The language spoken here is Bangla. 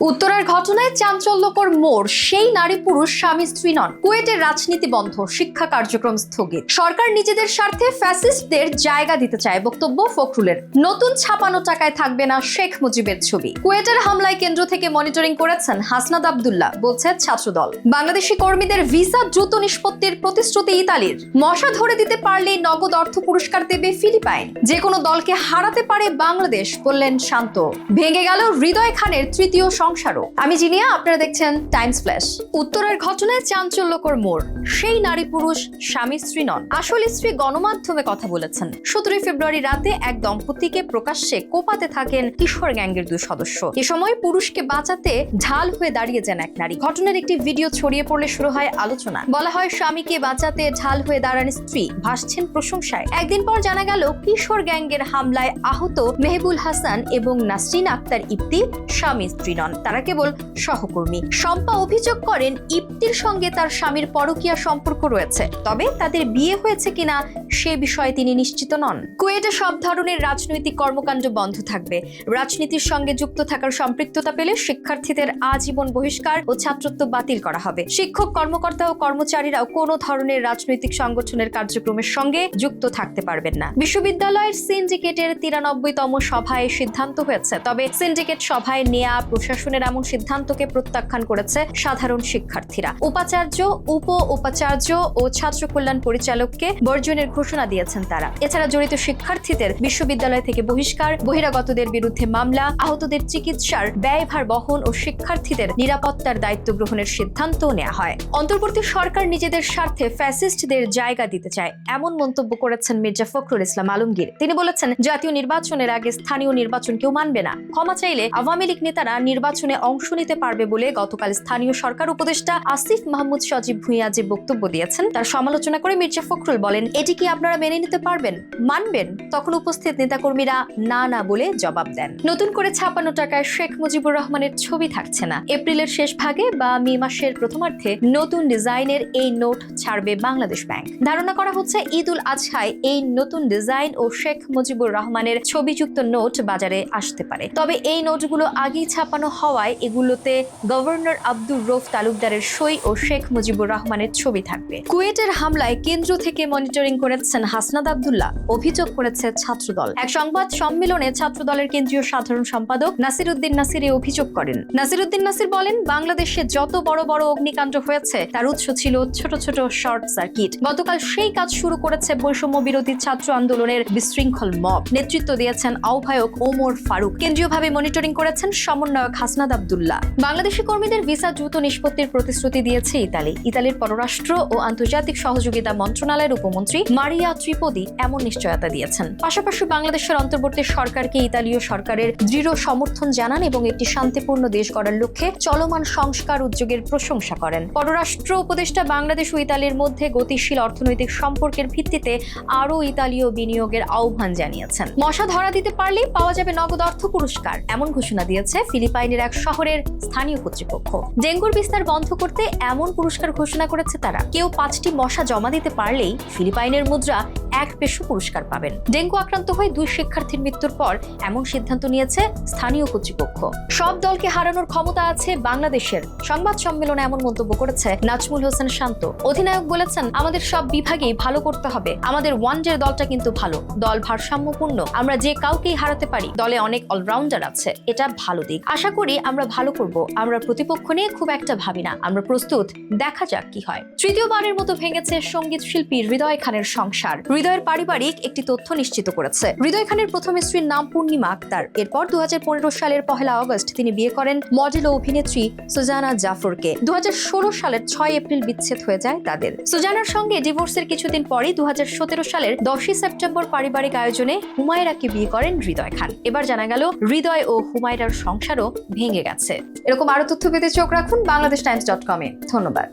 উত্তরার ঘটনায় চাঞ্চল্যকর মোড়, সেই নারী পুরুষ স্বামী স্ত্রী নন। কুয়েটের রাজনীতি বন্ধ, শিক্ষা কার্যক্রম স্থগিত। সরকার নিজেদের স্বার্থে ফ্যাসিস্টদের জায়গা দিতে চায় বক্তব্য ফখরুলের। নতুন ছাপানো টাকায় থাকবে না শেখ মুজিবের ছবি। কুয়েটের হামলায় কেন্দ্র থেকে মনিটরিং করেছেন হাসনাদ আবদুল্লাহ, বলছে ছাত্রদল। বাংলাদেশি কর্মীদের ভিসা দ্রুত নিষ্পত্তির প্রতিশ্রুতি ইতালির। মশা ধরে দিতে পারলেই নগদ অর্থ পুরস্কার দেবে ফিলিপাইন। যে কোনো দলকে হারাতে পারে বাংলাদেশ, বললেন শান্ত। ভেঙে গেল হৃদয় খানের তৃতীয় সংসারও। আমি জিনিয়া, আপনারা দেখছেন টাইমস ফ্ল্যাশ। উত্তরের ঘটনায় চাঞ্চল্যকর মোড়। সেই নারী পুরুষ, স্বামী স্ত্রী নন। আসল স্ত্রী গণমাধ্যমে কথা বলেছেন। সতেরোই ফেব্রুয়ারি রাতে এক দম্পতিকে প্রকাশ্যে কোপাতে থাকেন কিশোর গ্যাংয়ের দুই সদস্য। এ সময় পুরুষকে বাঁচাতে ঢাল হয়ে দাঁড়িয়ে যান এক নারী। ঘটনার একটি ভিডিও ছড়িয়ে পড়লে শুরু হয় আলোচনা। বলা হয়, স্বামীকে বাঁচাতে ঢাল হয়ে দাঁড়ান স্ত্রী। ভাসছেন প্রশংসায়। একদিন পর জানা গেল, কিশোর গ্যাংয়ের হামলায় আহত মেহবুল হাসান এবং নাসরিন আক্তার ইপ্তি স্বামী স্ত্রী নন। তারা কেবল সহকর্মী। শম্পা অভিযোগ করেন, ইপ্তির সঙ্গে তার স্বামীর পরকীয়া সম্পর্ক রয়েছে। তবে তাদের বিয়ে হয়েছে কিনা সে বিষয়ে তিনি নিশ্চিত নন। কুয়েটে সব ধরনের রাজনৈতিক কর্মকাণ্ড বন্ধ থাকবে। রাজনীতির সঙ্গে যুক্ত থাকার সম্পৃক্ততা পেলে শিক্ষার্থীদের আজীবন বহিষ্কার ও ছাত্রত্ব বাতিল করা হবে। শিক্ষক, কর্মকর্তা ও কর্মচারীরাও কোনো ধরনের রাজনৈতিক সংগঠনের কার্যক্রমের সঙ্গে যুক্ত থাকতে পারবেন না। বিশ্ববিদ্যালয়ের সিন্ডিকেটের তিরানব্বইতম সভায় সিদ্ধান্ত হয়েছে। তবে সিন্ডিকেট সভায় নেয়া প্রশাসনের এমন সিদ্ধান্তকে প্রত্যাখ্যান করেছে সাধারণ শিক্ষার্থীরা। উপাচার্য, উপ উপাচার্য ও ছাত্র কল্যাণ পরিচালককে বর্জনের ঘোষণা দিয়েছেন তারা। এছাড়া জড়িত শিক্ষার্থীদের বিশ্ববিদ্যালয় থেকে বহিষ্কার, বহিরাগতদের বিরুদ্ধে মামলা, আহতদের চিকিৎসার ব্যয়ভার বহন ও শিক্ষার্থীদের নিরাপত্তার দায়িত্ব গ্রহণের সিদ্ধান্তও নেওয়া হয়। অন্তর্বর্তী সরকার নিজেদের স্বার্থে ফ্যাসিস্টদের জায়গা দিতে চায়, এমন মন্তব্য করেছেন মির্জা ফখরুল ইসলাম আলমগীর। তিনি বলেছেন, জাতীয় নির্বাচনের আগে স্থানীয় নির্বাচন কেউ মানবে না। ক্ষমা চাইলে আওয়ামী লীগ নেতারা নির্বাচনে অংশ নিতে পারবে বলে গতকাল স্থানীয় সরকার উপদেষ্টা আসিফ মাহমুদ সজীব ভুঁইয়া যে বক্তব্য দিয়েছেন, তার সমালোচনা করে মির্জা ফখরুল বলেন, এটি কি আপনারা মেনে নিতে পারবেন? মানবেন? তখন উপস্থিত নেতাকর্মীরা, না না, বলে জবাব দেন। নতুন করে ছাপানো টাকায় শেখ মুজিবুর রহমানের ছবি থাকছে না। এপ্রিলের শেষ ভাগে বা মে মাসের প্রথমার্ধে নতুন ডিজাইনের এই নোট ছাড়বে বাংলাদেশ ব্যাংক। ধারণা করা হচ্ছে ঈদ উল আজহায় এই নতুন ডিজাইন ও শেখ মুজিবুর রহমানের ছবিযুক্ত নোট বাজারে আসতে পারে। তবে এই নোটগুলো আগেই ছাপানো হওয়ায় এগুলোতে গভর্নর আব্দুর রৌফ তালুকদারের সই ও শেখ মুজিবুর রহমানের ছবি থাকবে। কুয়েটের হামলায় কেন্দ্র থেকে মনিটরিং করেছেন হাসনাদ আবদুল্লাহ, অভিযোগ করেছে ছাত্রদল। এক সংবাদ সম্মেলনে ছাত্রদলের কেন্দ্রীয় সাধারণ সম্পাদক নাসির উদ্দিন নাসির এই অভিযোগ করেন। নাসির উদ্দিন নাসির বলেন, বাংলাদেশে যত বড় বড় অগ্নিকাণ্ড হয়েছে, তার উৎস ছিল ছোট ছোট শর্ট সার্কিট। গতকাল সেই কাজ শুরু করেছে বৈষম্য বিরোধী ছাত্র আন্দোলনের বিশৃঙ্খল মব। নেতৃত্ব দিয়েছেন আহ্বায়ক ওমর ফারুক। কেন্দ্রীয়ভাবে মনিটরিং করেছেন সমন্বয়ক হাসনাদ আবদুল্লাহ। বাংলাদেশি কর্মীদের ভিসা দ্রুত নিষ্পত্তির প্রতিশ্রুতি দিয়েছে ইতালি। ইতালির পররাষ্ট্র ও আন্তর্জাতিক সহযোগিতা মন্ত্রণালয়ের উপমন্ত্রী মারিয়া ত্রিপদি এমন নিশ্চয়তা দিয়েছেন। পাশাপাশি বাংলাদেশের অন্তর্বর্তী সরকারকে ইতালীয় সরকারের দৃঢ় সমর্থন জানান এবং একটি শান্তিপূর্ণ দেশ গড়ার লক্ষ্যে চলমান সংস্কার উদ্যোগের প্রশংসা করেন। পররাষ্ট্র উপদেষ্টা বাংলাদেশ ও ইতালির মধ্যে গতিশীল অর্থনৈতিক সম্পর্কের ভিত্তিতে আরও ইতালীয় বিনিয়োগের আহ্বান জানিয়েছেন। মশা ধরা দিতে পারলেই পাওয়া যাবে নগদ অর্থ পুরস্কার, এমন ঘোষণা দিয়েছে ফিলিপাইনের এক শহরের স্থানীয় কর্তৃপক্ষ। ডেঙ্গুর বিস্তার বন্ধ করতে এমন পুরস্কার ঘোষণা করেছে তারা। কেউ পাঁচটি মশা জমা দিতে পারলেই ফিলিপাইনের মুদ্রা এক পেশো পুরস্কার পাবেন। ডেঙ্গু আক্রান্ত হয়ে দুই শিক্ষার্থীর মৃত্যুর পর এমন সিদ্ধান্ত নিয়েছে স্থানীয় কর্তৃপক্ষ। সব দলকে হারানোর ক্ষমতা আছে বাংলাদেশের। সংবাদ সম্মেলনে এমন মন্তব্য করেছে নাজমুল হোসেন শান্ত। অধিনায়ক বলেছেন, আমাদের সব বিভাগেই ভালো করতে হবে। আমাদের ওয়ানডের দলটা কিন্তু ভালো। দল ভারসাম্যপূর্ণ। আমরা যে কাউকেই হারাতে পারি, দলে অনেক অলরাউন্ডার আছে। এটা ভালো দিক। আশা করি আমরা ভালো করব। আমরা প্রতিপক্ষ নিয়ে খুব একটা ভাবি না। আমরা প্রস্তুত। দেখা যাক কি হয়। তৃতীয়বারের মতো ভেঙেছে সংগীত শিল্পী হৃদয় খানের সংসার। হৃদয়ের পারিবারিক একটি তথ্য নিশ্চিত করেছে। হৃদয় খানের প্রথম স্ত্রীর নাম পূর্ণিমা আক্তার। এরপর দু সালের পহেলা অগস্ট তিনি বিয়ে করেন মডেল ও অভিনেত্রী সুজানা জাফরকে। দু সালের ছয় এপ্রিল বিচ্ছেদ হয়ে যায় তাদের। সুজানার সঙ্গে ডিভোর্সের কিছুদিন পরই দু সালের দশই সেপ্টেম্বর পারিবারিক আয়োজনে হুমায়রাকে বিয়ে করেন হৃদয় খান। এবার জানা গেল, হৃদয় ও হুমায়রার সংসারও ভেঙে গেছে। এরকম আরও তথ্য পেতে চোখ রাখুন বাংলাদেশ টাইমস ডট কমে। ধন্যবাদ।